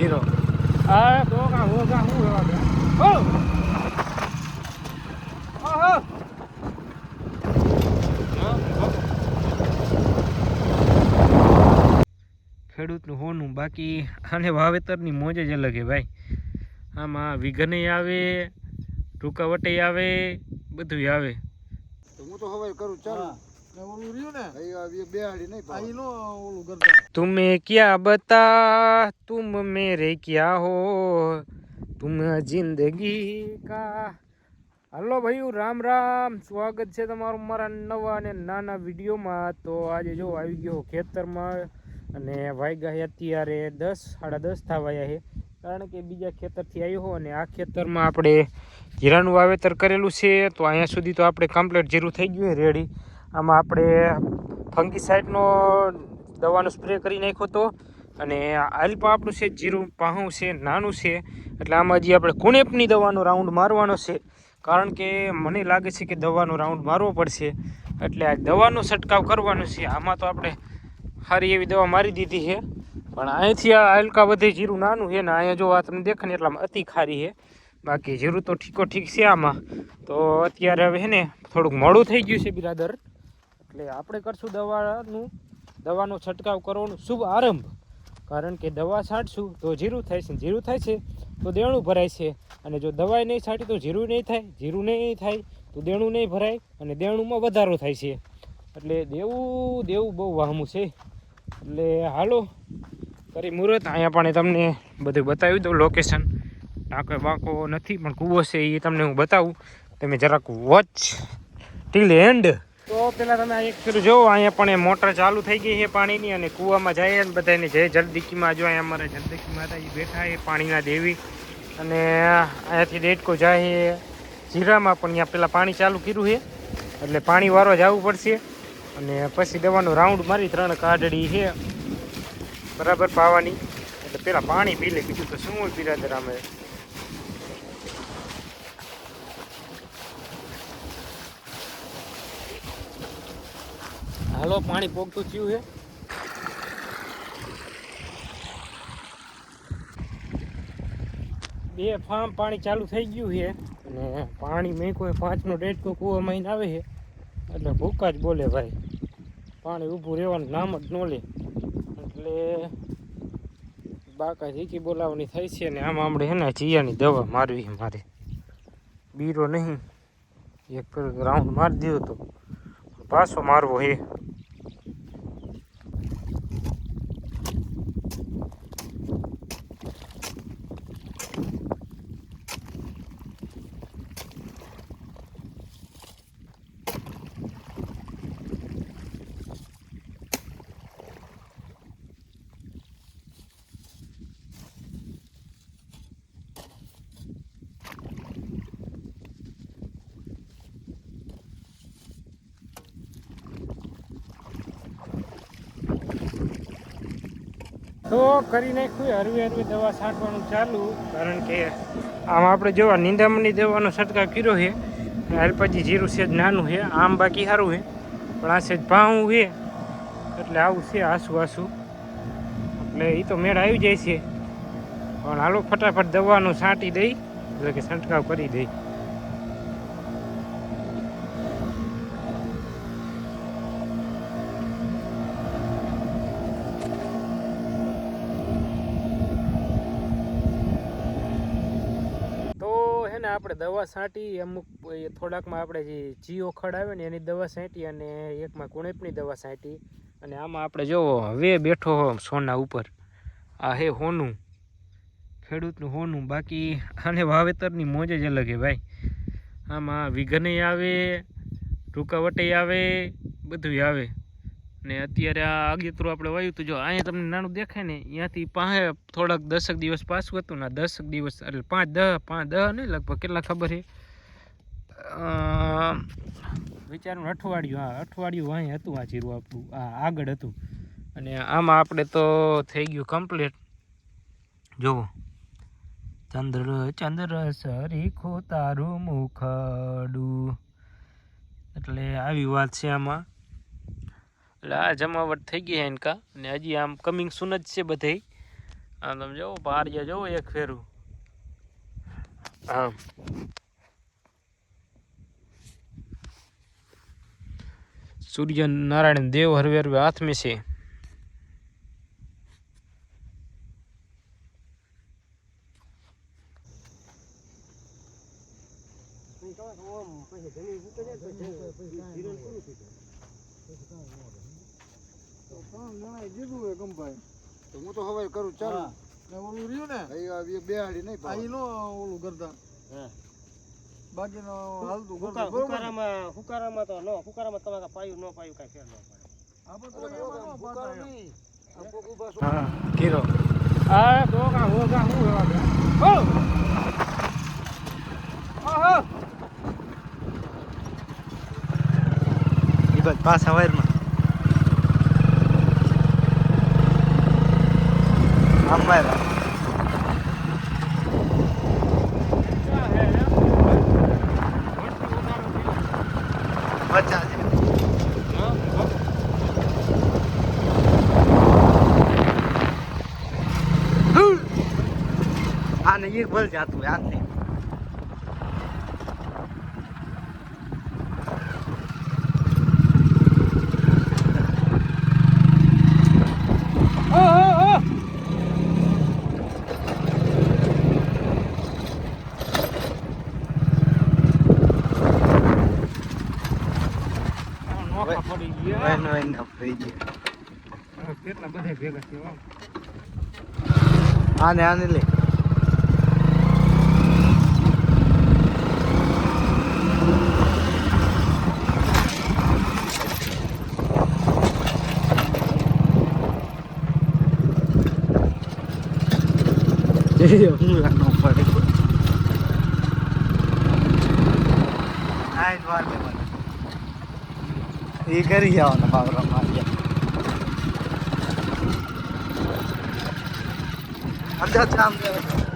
કીરો આ તો કા હો એવા બે ઓહો ખેડૂતનું હોનું બાકી આને વાવેતરની મોજ જ અલગ હે ભાઈ. આમાં વિઘને આવે ટૂંકાવટે આવે બધું આવે. તો હું તો હવે કરું ચાલુ. ને ઓલું રહ્યું ને અહીં આ બે- બેહાડી નહીં આ પાડવાની. ઈનો ઓલું કરતા तुम्हें क्या बता तुम मेरे क्या हो तुम जिंदगी का હલો ભાઈઓ રામ રામ સ્વાગત છે તમારું મારા નવા અને નાના વિડીયોમાં તો આજે જો આવી ગયો ખેતરમાં અને વાગ્યા છે અત્યારે દસ સાડા દસ થવાયા છે કારણ કે બીજા ખેતરથી આવ્યો હો અને આ ખેતરમાં આપણે જીરાનું વાવેતર કરેલું છે તો અહીંયા સુધી તો આપણે કમ્પ્લીટ જીરું થઈ ગયું રેડી આમાં આપણે ફંગીસાઇડનો દવાનો સ્પ્રે કરી નાખ્યો હતો અને આલ્પા આપણું છે જીરું, પાહું છે, નાનું છે. એટલે આમાં હજી આપણે કુણેપની દવાનો રાઉન્ડ મારવાનો છે. કારણ કે મને લાગે છે કે દવાનો રાઉન્ડ મારવો પડશે. એટલે આ દવાનો છંટકાવ કરવાનો છે. આમાં તો આપણે સારી એવી દવા મારી દીધી છે. પણ અહીંથી આ હલકા વધે જીરું નાનું છે ને અહીંયા જો આ તમને દેખે ને એટલામાં અતિ ખારી છે. બાકી જીરું તો ઠીકો ઠીક છે આમાં. તો અત્યારે હવે ને થોડુંક મોડું થઈ ગયું છે બિરાદર. એટલે આપણે કરશું દવાનું. દવાનો છંટકાવ કરવાનો શુભ આરંભ. કારણ કે દવા છાંટશું તો જીરું થાય છે જીરું થાય છે તો દેણું ભરાય છે. અને જો દવાઈ નહીં છાંટી તો જીરું નહીં થાય, જીરું નહીં થાય તો દેણું નહીં ભરાય અને દેણુંમાં વધારો થાય છે. એટલે દેવું દેવું બહુ વાહમું છે. એટલે હાલો કરી મુહૂર્ત અહીંયા પણ તમને બધું બતાવી દઉં લોકેશન ટાંકો બાંકો નથી, પણ કૂવો છે એ તમને હું બતાવું. તમે જરાક વોચ ટીલ એન્ડ તો પેલા તમે એક ફેરું જોવો, અહીંયા પણ એ મોટર ચાલુ થઈ ગઈ છે પાણીની અને કૂવામાં જાય ને બધાને જય જલદીકીમાં જો અહીંયા અમારે જલદીકી માતાજી બેઠા એ પાણીના દેવી. અને અહીંયાથી દેડકો જાય જીરામાં પણ અહીંયા પેલા પાણી ચાલુ કર્યું છે. એટલે પાણી વારવા જવું પડશે. અને પછી દવાનો રાઉન્ડ મારી ત્રણ કાઢડી છે. બરાબર પાવાની. એટલે પેલા પાણી પી લે, બીજું તો શું હોય બિરાદર અમે હાલો, પાણી પોગતું થયું છે. બે ફાર્મ પાણી ચાલુ થઈ ગયું છે અને પાણી મેં પાંચનો ડેટકો કૂવા મહિને આવે છે. એટલે ભૂકા જ બોલે ભાઈ. પાણી ઊભું રહેવાનું નામ જ ન લે. એટલે બાકા જીકી બોલાવવાની થઈ છે ને આમ આપણે હે ને ચિયાની દવા મારવી છે મારે. બીરો નહીં. એક રાઉન્ડ મારી દીધો તો. પાછો મારવો હે. તો કરી નાખ્યું, હરવી હરવી દવા છાંટવાનું ચાલુ, કારણ કે આમ આપણે જોવા નિંદામણની દવાનો છંટકાવ કર્યો છે. હાલ પછી જીરું છે જ નાનું છે, આમ બાકી સારું છે. પણ આ સેજ ભાવું છે. એટલે આવું છે આસુ આસુ. એટલે એ તો મેળ આવી જાય છે. પણ હાલો ફટાફટ દવાનું છાંટી દઈ, એટલે કે છંટકાવ કરી દઈ તો હે ને આપણે દવા છાંટી, અમુક થોડાકમાં આપણે જે જીઓ ખડ આવે ને એની દવા છાંટી અને એકમાં કુણેપની દવા છાંટી. અને આમાં આપણે જોવો હવે બેઠો સોના ઉપર. આ હે હોનું, ખેડૂતનું હોનું. બાકી આને વાવેતરની મોજ જ અલગ હે ભાઈ. આમાં વિઘને આવે રૂકાવટે આવે બધું આવે. ને અત્યારે આ આગેતરું આપણે વાયું હતું જો, અહીંયા તમને નાનું દેખાય ને ત્યાંથી પાસે થોડાક દસક દિવસ પાછું હતું ને દસક દિવસ, એટલે પાંચ દહ પાંચ દહ નહીં, લગભગ કેટલા ખબર છે? વિચારું અઠવાડિયું, હા, અઠવાડિયું અહીં હતું આ જીરું આપણું, આ આગળ હતું. અને આમાં આપણે તો થઈ ગયું કમ્પ્લીટ જુઓ ચંદ્ર ચંદ્ર સરીખો તારું મુખડું. એટલે આવી વાત છે આમાં. એટલે આ જમાવટ થઈ ગઈ એનકા. અને હજી આમ કમિંગ સુન જ છે બધે આ તમે જોવો પારિયા જોવો, એક ફેરું. આમ. સૂર્ય નારાયણ દેવ હરવે હરવે હાથ છે. ત્રણ જણાએ કીધું હે. ગમભાઈ તો હું તો હવે કરું ચાલુ ને ઓલું રહ્યું ને અહીં આ બે- બેહાડી નહીં આ પાવા. ઈ નો ઓલું કરતા બાકીનો હાલતું ગરદા હુકા- હુકારામાં હુકારામાં તો નો હુકારામાં તમારે પાયું ન પાયું કાંઈ ફેર ન પડે આપણે તો એમાં નો પાતા આ કોક ઊભા હા કીરો. આ દોગા હોગા હું હેવા ઓ ઓહો ઈ બસ પાછા વાયરમાં આમ વાયર છે આને એક બલ જાતું હોય આને ઓહો નોખા પડી ગયા વેન વેન થઈ ગયું કેટલા બધા ભેગા છે હો. આને આને લે હું લાગનો પડે આઈ વાર લેવાનું એ કરી જવાનું બાબરા મારી અંદર કામ લેવાનું